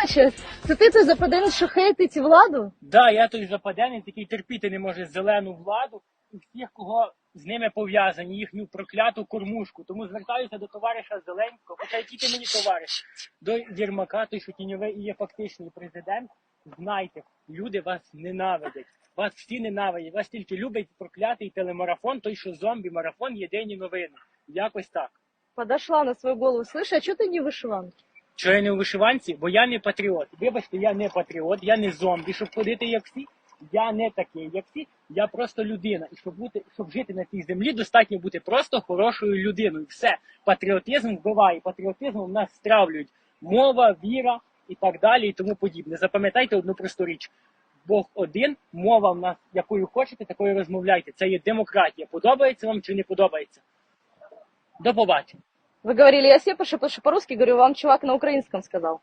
значить? Це ти це западен, що хейтить владу? Да, я той западенець, який терпіти не може зелену владу і всіх, кого з ними пов'язані, їхню прокляту кормушку. Тому звертаюся до товариша Зеленського, хоча який ти мені товариш, до Єрмака, той, що тіньовий і є фактичний президент. Знайте, люди вас ненавидять. Вас всі ненавидять. Вас тільки любить проклятий телемарафон, той, що зомбі, марафон, єдині новини. Якось так. Подошла на свою голову. Слышь, а чого ти не вишиванки? Що я не у вишиванці, бо я не патріот. Вибачте, я не патріот, я не зомбі, щоб ходити як всі. Я не такий, як всі, я просто людина. І щоб бути, щоб жити на цій землі, достатньо бути просто хорошою людиною. Все, патріотизм вбиває, патріотизмом нас стравлюють. Мова, віра і так далі, і тому подібне. Запам'ятайте одну просту річ. Бог один, мова в нас, якою хочете, такою розмовляйте. Це є демократія. Подобається вам чи не подобається? До побачення. Вы говорили, я все потому по-русски говорю, вам чувак на украинском сказал.